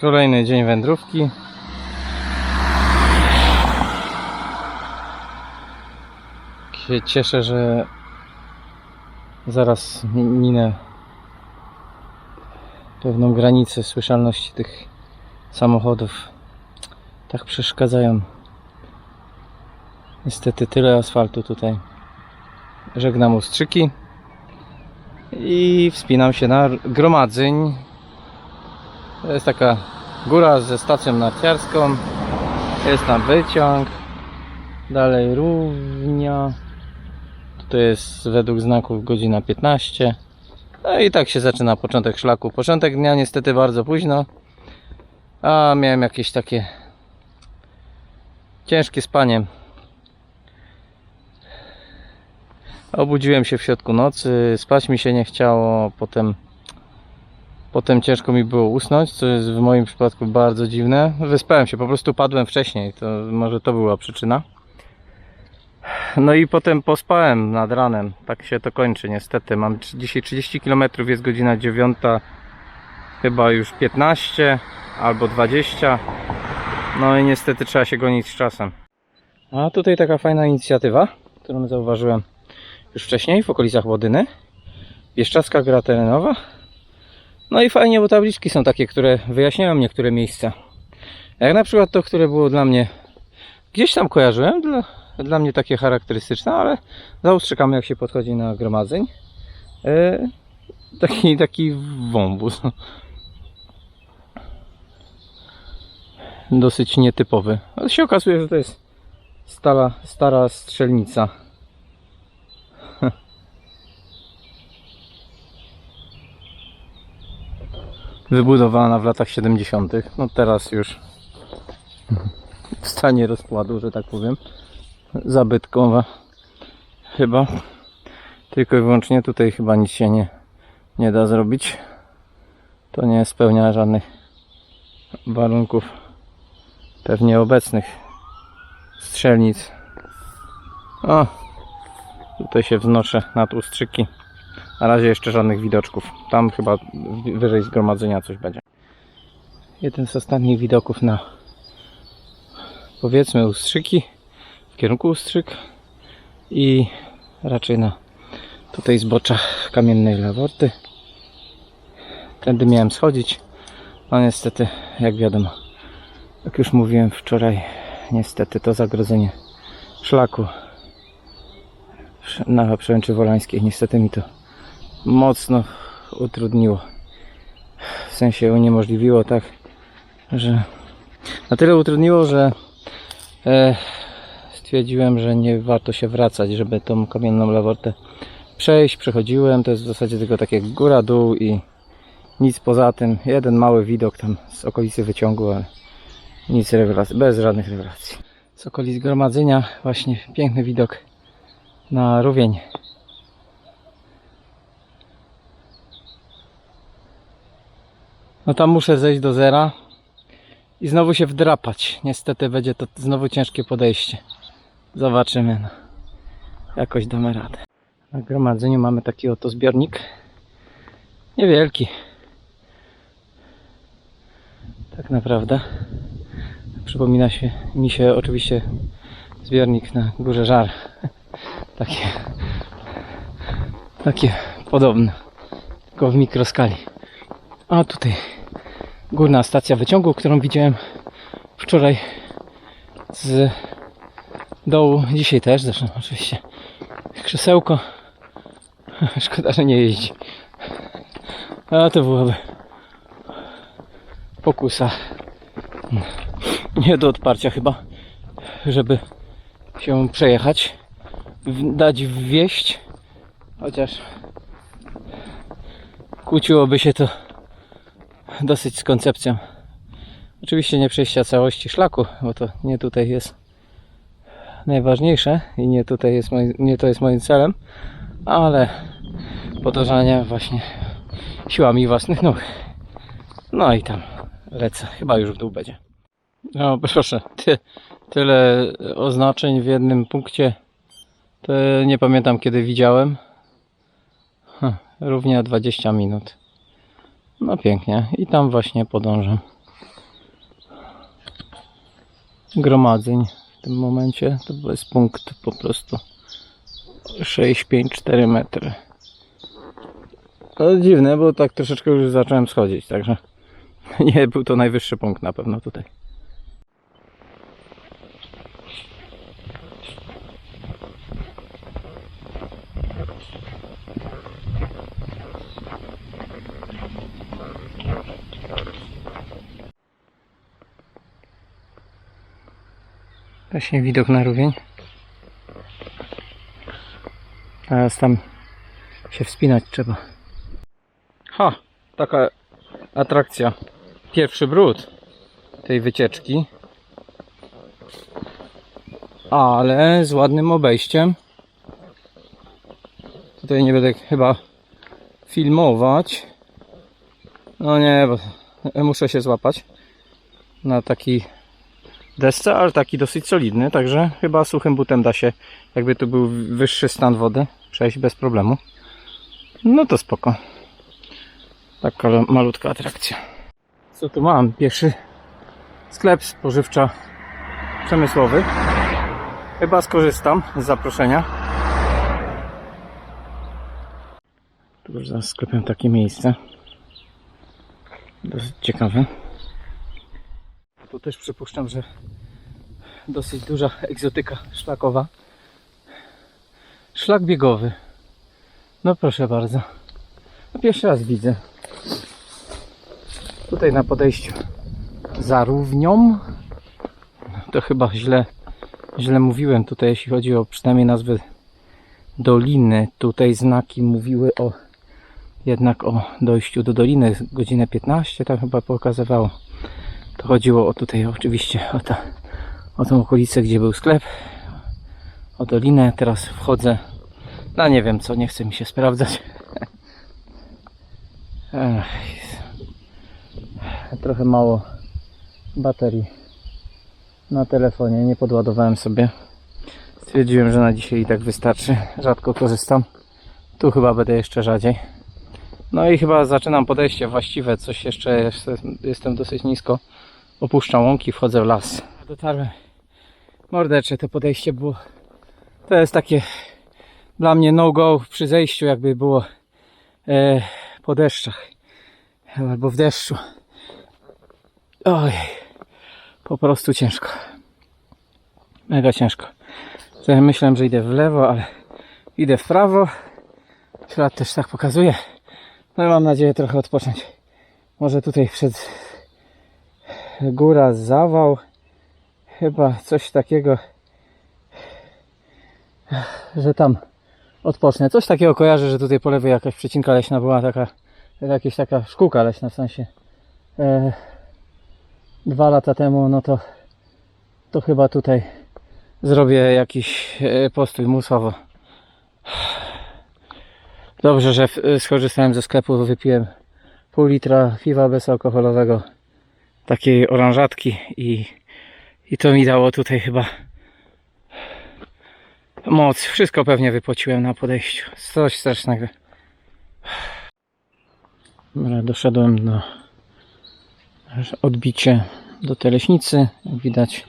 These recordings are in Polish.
Kolejny dzień wędrówki. Się cieszę, że zaraz mi- minę pewną granicę słyszalności tych samochodów. Tak przeszkadzają. Niestety tyle asfaltu tutaj. Żegnam ustrzyki i wspinam się na gromadzeń. To jest taka góra ze stacją narciarską. Jest tam wyciąg. Dalej równia. To jest według znaków godzina 15. No i tak się zaczyna początek szlaku. Początek dnia niestety bardzo późno. A miałem jakieś takie ciężkie spanie. Obudziłem się w środku nocy, spać mi się nie chciało, potem Potem ciężko mi było usnąć, co jest w moim przypadku bardzo dziwne. Wyspałem się, po prostu padłem wcześniej, to może to była przyczyna. No i potem pospałem nad ranem. Tak się to kończy niestety. Mam dzisiaj 30 km, jest godzina 9, chyba już 15 albo 20. No i niestety trzeba się gonić z czasem. A tutaj taka fajna inicjatywa, którą zauważyłem już wcześniej w okolicach Łodyny. Bieszczadzka gra terenowa. No i fajnie, bo tabliczki są takie, które wyjaśniają niektóre miejsca. Jak na przykład to, które było dla mnie gdzieś tam kojarzyłem, dla, dla mnie takie charakterystyczne, ale za ustrzykami jak się podchodzi na gromadzeń. E, taki, taki wąwóz. Dosyć nietypowy. Ale się okazuje, że to jest stara, stara strzelnica. Wybudowana w latach 70. No teraz już w stanie rozkładu, że tak powiem. Zabytkowa chyba. Tylko i wyłącznie tutaj chyba nic się nie, nie da zrobić. To nie spełnia żadnych warunków pewnie obecnych strzelnic. O, tutaj się wznoszę nad ustrzyki. Na razie jeszcze żadnych widoczków. Tam chyba wyżej zgromadzenia coś będzie. Jeden z ostatnich widoków na powiedzmy ustrzyki, w kierunku ustrzyk i raczej na tutaj zbocza kamiennej laworty. Tędy miałem schodzić. No niestety, jak wiadomo, jak już mówiłem wczoraj, niestety to zagrodzenie szlaku na przełęczy wolańskiej niestety mi to mocno utrudniło. W sensie uniemożliwiło tak, że na tyle utrudniło, że e, stwierdziłem, że nie warto się wracać, żeby tą kamienną lawortę przejść. Przechodziłem, to jest w zasadzie tylko takie góra-dół i nic poza tym. Jeden mały widok tam z okolicy wyciągu, ale nic rewelacji, bez żadnych rewelacji. Z okolic gromadzenia właśnie piękny widok na rówień. No tam muszę zejść do zera i znowu się wdrapać. Niestety będzie to znowu ciężkie podejście. Zobaczymy. No. Jakoś damy radę. Na gromadzeniu mamy taki oto zbiornik. Niewielki. Tak naprawdę. Przypomina się mi się oczywiście zbiornik na górze żar. Takie takie podobne. Tylko w mikroskali. A tutaj górna stacja wyciągu, którą widziałem wczoraj z dołu. Dzisiaj też zresztą oczywiście. Krzesełko. Szkoda, że nie jeździ. A to byłoby pokusa. Nie do odparcia chyba, żeby się przejechać, dać wwieść, chociaż kłóciłoby się to dosyć z koncepcją. Oczywiście nie przejścia całości szlaku, bo to nie tutaj jest najważniejsze i nie tutaj jest nie to jest moim celem, ale podążania właśnie siłami własnych nóg. No i tam lecę, chyba już w dół będzie. No proszę, ty, tyle oznaczeń w jednym punkcie, to nie pamiętam kiedy widziałem. Hm, równie 20 minut. No pięknie. I tam właśnie podążę. Gromadzeń w tym momencie. To jest punkt po prostu 6,5-4 metry. To dziwne, bo tak troszeczkę już zacząłem schodzić, także nie był to najwyższy punkt na pewno tutaj. Właśnie widok na rówień. Teraz tam się wspinać trzeba. Ha! Taka atrakcja. Pierwszy brud tej wycieczki. Ale z ładnym obejściem. Tutaj nie będę chyba filmować. No nie, bo muszę się złapać na taki desce, ale taki dosyć solidny, także chyba suchym butem da się, jakby tu był wyższy stan wody, przejść bez problemu. No to spoko. Taka malutka atrakcja. Co tu mam? Pierwszy sklep spożywcza przemysłowy. Chyba skorzystam z zaproszenia. Tu już za sklepem takie miejsce. Dosyć ciekawe. Tu też przypuszczam, że dosyć duża egzotyka szlakowa. Szlak biegowy. No proszę bardzo. No pierwszy raz widzę. Tutaj na podejściu za równią. To chyba źle, źle mówiłem tutaj, jeśli chodzi o przynajmniej nazwę doliny. Tutaj znaki mówiły o jednak o dojściu do doliny. Godzinę 15 tam chyba pokazywało. To chodziło o tutaj oczywiście o, ta, o tą okolicę, gdzie był sklep. O dolinę. Teraz wchodzę. No nie wiem co, nie chce mi się sprawdzać. Ech, trochę mało baterii na telefonie. Nie podładowałem sobie. Stwierdziłem, że na dzisiaj i tak wystarczy. Rzadko korzystam. Tu chyba będę jeszcze rzadziej. No i chyba zaczynam podejście właściwe. Coś jeszcze jest, jestem dosyć nisko. Opuszczam łąki, wchodzę w las. Dotarłem. Mordecze, to podejście było. To jest takie dla mnie no go przy zejściu, jakby było e, po deszczach albo w deszczu. Oj, po prostu ciężko. Mega ciężko. Myślałem, że idę w lewo, ale idę w prawo. Ślad też tak pokazuje. No i mam nadzieję trochę odpocząć. Może tutaj przed góra zawał. Chyba coś takiego, że tam odpocznę. Coś takiego kojarzę, że tutaj po lewej jakaś przecinka leśna była taka, jakaś taka szkółka leśna w sensie. E, dwa lata temu, no to to chyba tutaj zrobię jakiś e, postój musowo. Dobrze, że w- skorzystałem ze sklepu, wypiłem pół litra piwa bezalkoholowego, takiej oranżatki i, i to mi dało tutaj chyba moc. Wszystko pewnie wypociłem na podejściu. Coś strasznego. Dobra, doszedłem do odbicie do Teleśnicy. Jak widać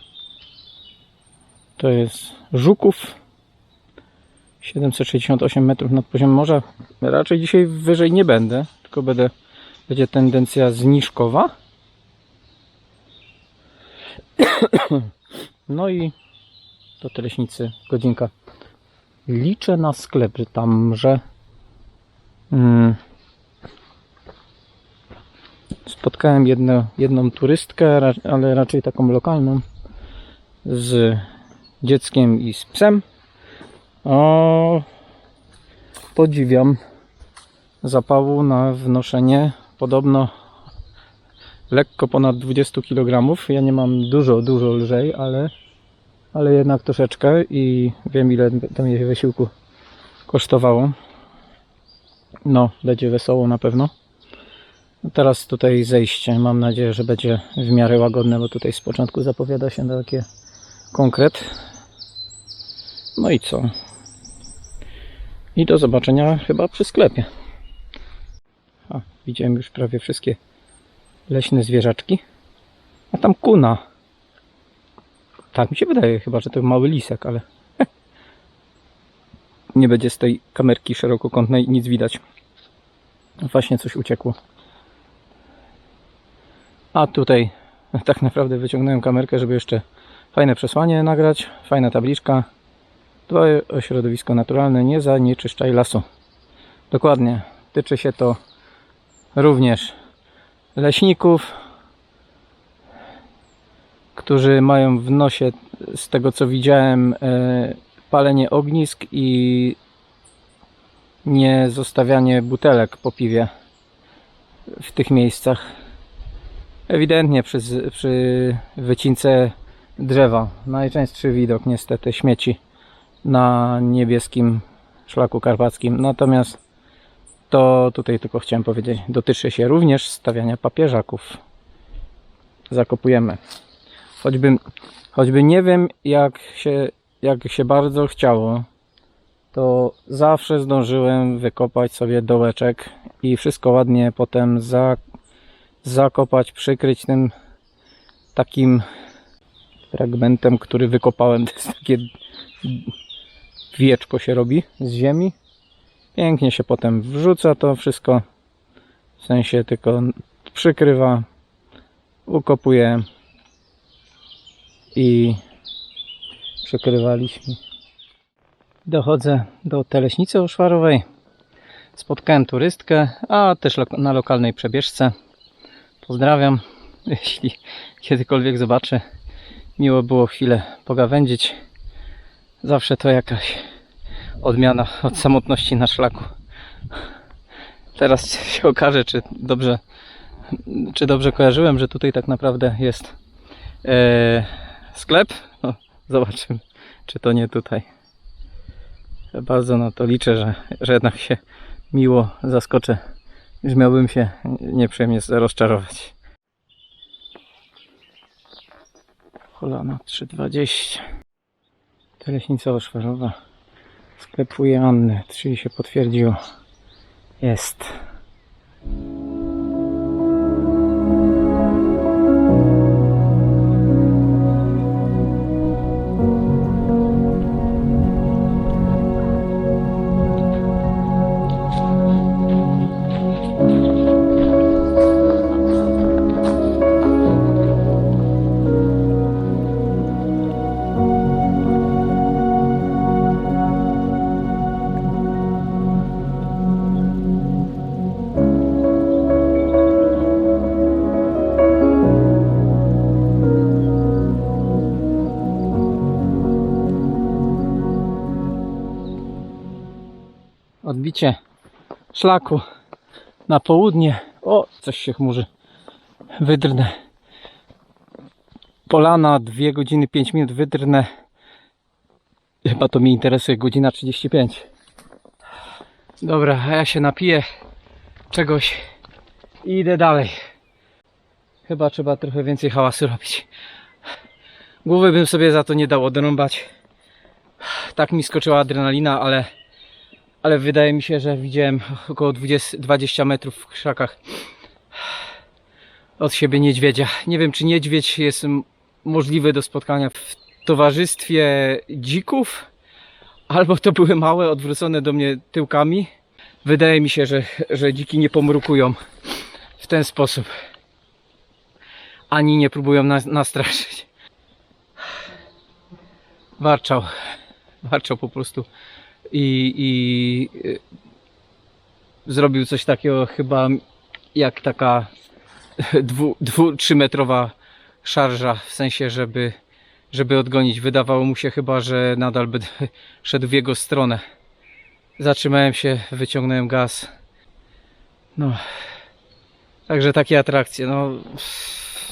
to jest Żuków 768 metrów nad poziomem morza. Raczej dzisiaj wyżej nie będę, tylko będę będzie tendencja zniżkowa. No i do Teleśnicy godzinka. Liczę na sklep tamże. Mm. Spotkałem jedno, jedną turystkę, ale raczej taką lokalną, z dzieckiem i z psem. O, podziwiam zapału na wnoszenie podobno lekko ponad 20 kg. Ja nie mam dużo, dużo lżej, ale, ale jednak troszeczkę i wiem ile to mnie wysiłku kosztowało. No, będzie wesoło na pewno. Teraz tutaj zejście. Mam nadzieję, że będzie w miarę łagodne, bo tutaj z początku zapowiada się na takie konkret. No i co? I do zobaczenia chyba przy sklepie. A, widziałem już prawie wszystkie leśne zwierzaczki. A tam kuna. Tak mi się wydaje chyba, że to mały lisek, ale nie będzie z tej kamerki szerokokątnej nic widać. Właśnie coś uciekło. A tutaj tak naprawdę wyciągnąłem kamerkę, żeby jeszcze fajne przesłanie nagrać, fajna tabliczka. Dbaj o środowisko naturalne, nie zanieczyszczaj lasu. Dokładnie, tyczy się to również leśników, którzy mają w nosie, z tego co widziałem, e, palenie ognisk i nie zostawianie butelek po piwie w tych miejscach. Ewidentnie przy, przy wycince drzewa. Najczęstszy widok niestety śmieci na niebieskim szlaku karpackim. Natomiast to tutaj tylko chciałem powiedzieć, dotyczy się również stawiania papieżaków. Zakopujemy. Choćby, choćby nie wiem jak się, jak się bardzo chciało, to zawsze zdążyłem wykopać sobie dołeczek i wszystko ładnie potem za, zakopać, przykryć tym takim fragmentem, który wykopałem. To jest takie wieczko się robi z ziemi. Pięknie się potem wrzuca to wszystko. W sensie tylko przykrywa, ukopuje i przykrywaliśmy. Dochodzę do Teleśnicy Oszwarowej. Spotkałem turystkę, a też na lokalnej przebieżce. Pozdrawiam, jeśli kiedykolwiek zobaczę. Miło było chwilę pogawędzić. Zawsze to jakaś odmiana od samotności na szlaku. Teraz się okaże, czy dobrze, czy dobrze kojarzyłem, że tutaj tak naprawdę jest e, sklep. No, zobaczymy, czy to nie tutaj. Bardzo na to liczę, że, że jednak się miło zaskoczę, już miałbym się nieprzyjemnie rozczarować. Kolana 320. Teleśnica Sklepuje Anny. Czyli się potwierdziło. Jest. Szlaku na południe. O, coś się chmurzy. Wydrnę. Polana 2 godziny 5 minut wydrnę. Chyba to mnie interesuje godzina 35. Dobra, a ja się napiję czegoś i idę dalej. Chyba trzeba trochę więcej hałasu robić. Głowy bym sobie za to nie dał odrąbać. Tak mi skoczyła adrenalina, ale ale wydaje mi się, że widziałem około 20, 20 metrów w krzakach od siebie niedźwiedzia. Nie wiem, czy niedźwiedź jest możliwy do spotkania w towarzystwie dzików, albo to były małe, odwrócone do mnie tyłkami. Wydaje mi się, że, że dziki nie pomrukują w ten sposób. Ani nie próbują nas, nastraszyć. Warczał. Warczał po prostu i, i y, zrobił coś takiego chyba jak taka dwu, dwu, trzymetrowa szarża, w sensie, żeby, żeby odgonić. Wydawało mu się chyba, że nadal by szedł w jego stronę. Zatrzymałem się, wyciągnąłem gaz. No. Także takie atrakcje. No,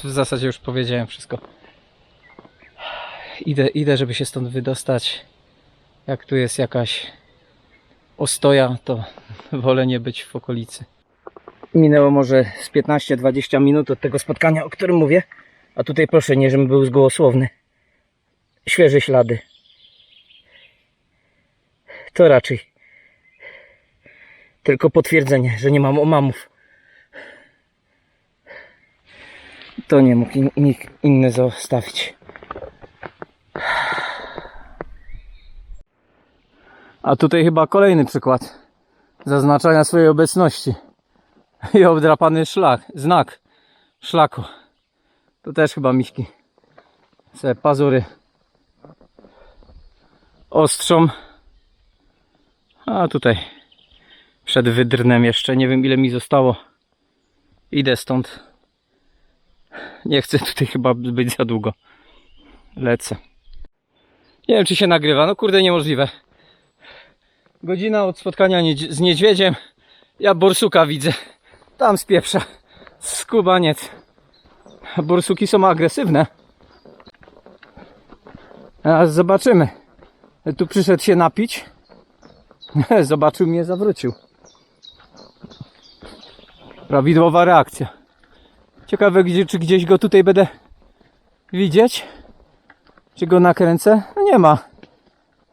w zasadzie już powiedziałem wszystko. Idę, idę, żeby się stąd wydostać jak tu jest jakaś ostoja, to wolę nie być w okolicy. Minęło może z 15-20 minut od tego spotkania, o którym mówię. A tutaj proszę, nie żebym był zgołosłowny. Świeże ślady. To raczej tylko potwierdzenie, że nie mam omamów. To nie mógł nikt inny zostawić. A tutaj chyba kolejny przykład zaznaczania swojej obecności. I obdrapany szlak, znak szlaku. Tu też chyba miśki se pazury ostrzą. A tutaj przed wydrnem jeszcze, nie wiem ile mi zostało. Idę stąd. Nie chcę tutaj chyba być za długo. Lecę. Nie wiem czy się nagrywa, no kurde niemożliwe. Godzina od spotkania z niedźwiedziem. Ja borsuka widzę. Tam z pieprza. Skubaniec. Borsuki są agresywne. A zobaczymy. Tu przyszedł się napić. Zobaczył mnie, zawrócił. Prawidłowa reakcja. Ciekawe, gdzie, czy gdzieś go tutaj będę widzieć. Czy go nakręcę? No nie ma.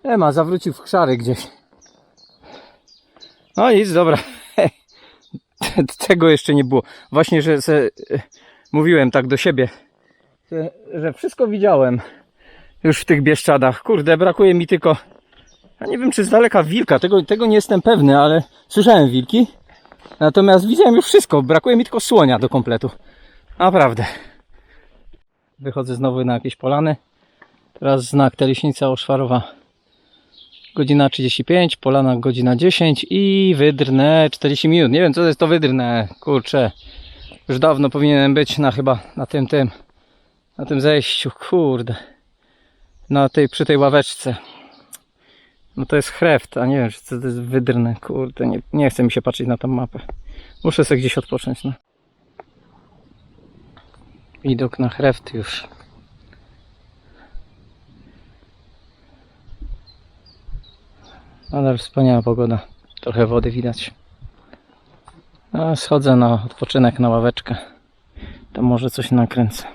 Nie ma, zawrócił w krzary gdzieś. No nic, dobra. Tego jeszcze nie było. Właśnie, że se, mówiłem tak do siebie, że, wszystko widziałem już w tych Bieszczadach. Kurde, brakuje mi tylko, ja nie wiem czy z daleka wilka, tego, tego nie jestem pewny, ale słyszałem wilki. Natomiast widziałem już wszystko, brakuje mi tylko słonia do kompletu. Naprawdę. Wychodzę znowu na jakieś polany. Teraz znak Teleśnica Oszwarowa. Godzina 35, polana godzina 10 i wydrnę 40 minut. Nie wiem co to jest to wydrnę, kurczę. Już dawno powinienem być na chyba na tym tym na tym zejściu, kurde. Na tej przy tej ławeczce. No to jest chreft, a nie wiem, czy to jest wydrne, kurde, nie, nie chce mi się patrzeć na tą mapę. Muszę sobie gdzieś odpocząć, no. Widok na chreft już. Ale wspaniała pogoda. Trochę wody widać. A schodzę na odpoczynek na ławeczkę. To może coś nakręcę.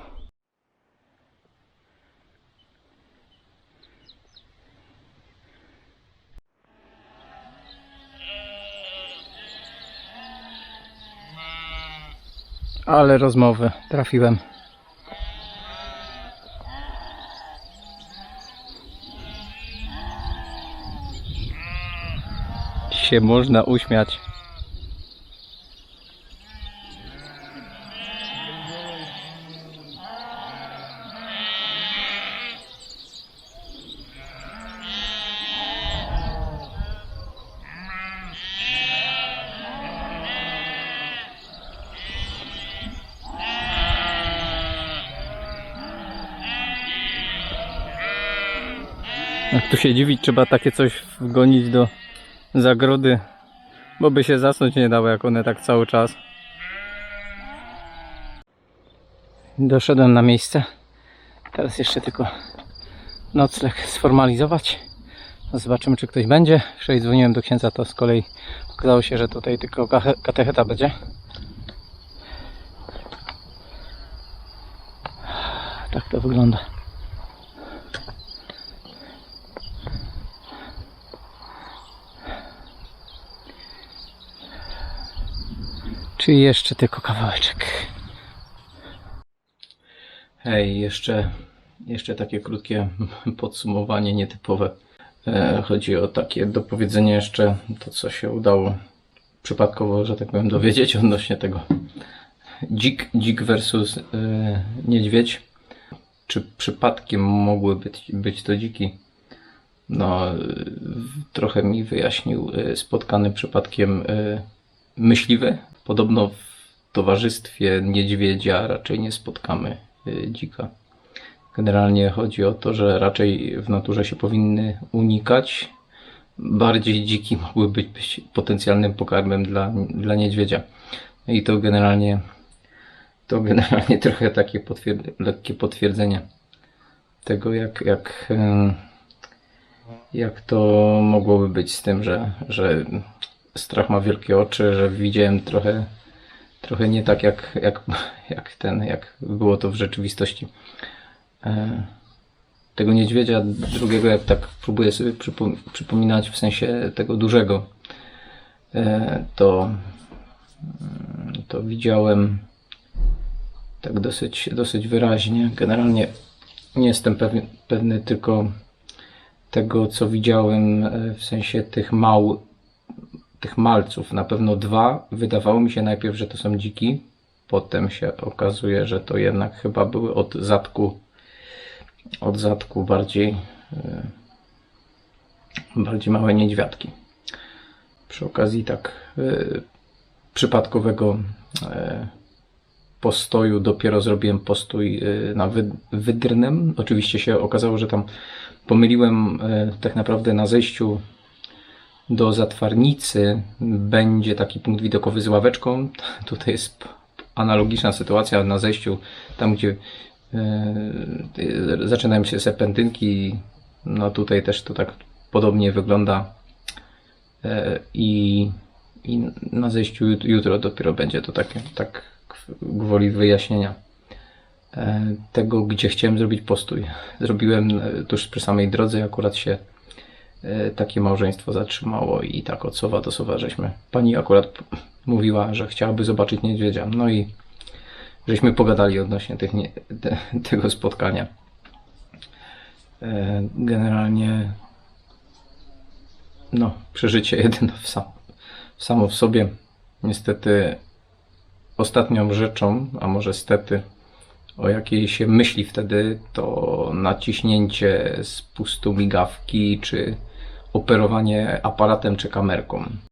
Ale rozmowy trafiłem. Się można uśmiać. Jak tu się dziwić, trzeba takie coś wgonić do zagrody, bo by się zasnąć nie dało, jak one tak cały czas. Doszedłem na miejsce. Teraz jeszcze tylko nocleg sformalizować. Zobaczymy, czy ktoś będzie. Wczoraj dzwoniłem do księdza, to z kolei okazało się, że tutaj tylko katecheta będzie. Tak to wygląda. Czyli jeszcze tylko kawałeczek. Hej, jeszcze, jeszcze takie krótkie podsumowanie nietypowe. E, Chodzi o takie dopowiedzenie jeszcze to, co się udało przypadkowo, że tak powiem, dowiedzieć odnośnie tego dzik, dzik versus e, niedźwiedź. Czy przypadkiem mogły być, być to dziki? No, e, trochę mi wyjaśnił spotkany przypadkiem myśliwy. Podobno w towarzystwie niedźwiedzia raczej nie spotkamy y, dzika. Generalnie chodzi o to, że raczej w naturze się powinny unikać. Bardziej dziki mogły być, potencjalnym pokarmem dla, dla niedźwiedzia. I to generalnie to generalnie trochę takie lekkie potwierdzenie tego, jak, jak, jak to mogłoby być z tym, że, że strach ma wielkie oczy, że widziałem trochę, trochę nie tak jak, jak, jak ten, jak było to w rzeczywistości. E, Tego niedźwiedzia drugiego, jak tak próbuję sobie przypo, przypominać w sensie tego dużego, e, to, to widziałem tak dosyć, dosyć wyraźnie. Generalnie nie jestem pewny, pewny tylko tego, co widziałem, e, w sensie tych mał, tych malców, na pewno dwa. Wydawało mi się najpierw, że to są dziki, potem się okazuje, że to jednak chyba były od zadku, od zadku bardziej, e, bardziej małe niedźwiadki. Przy okazji tak e, przypadkowego e, postoju dopiero zrobiłem postój na wy- wydrnym. Oczywiście się okazało, że tam pomyliłem tak naprawdę na zejściu do zatwarnicy będzie taki punkt widokowy z ławeczką. Tutaj jest analogiczna sytuacja na zejściu, tam gdzie e, zaczynają się serpentynki. No tutaj też to tak podobnie wygląda. E, I, na zejściu jut- jutro dopiero będzie to takie, tak gwoli wyjaśnienia e, tego, gdzie chciałem zrobić postój. Zrobiłem tuż przy samej drodze, akurat się takie małżeństwo zatrzymało i tak od sowa do sowa żeśmy. Pani akurat mówiła, że chciałaby zobaczyć niedźwiedzia. No i żeśmy pogadali odnośnie tych nie, te, tego spotkania. E, Generalnie no, przeżycie jedno w sam, samo w sobie. Niestety ostatnią rzeczą, a może stety, o jakiej się myśli wtedy, to naciśnięcie spustu migawki, czy operowanie aparatem czy kamerką.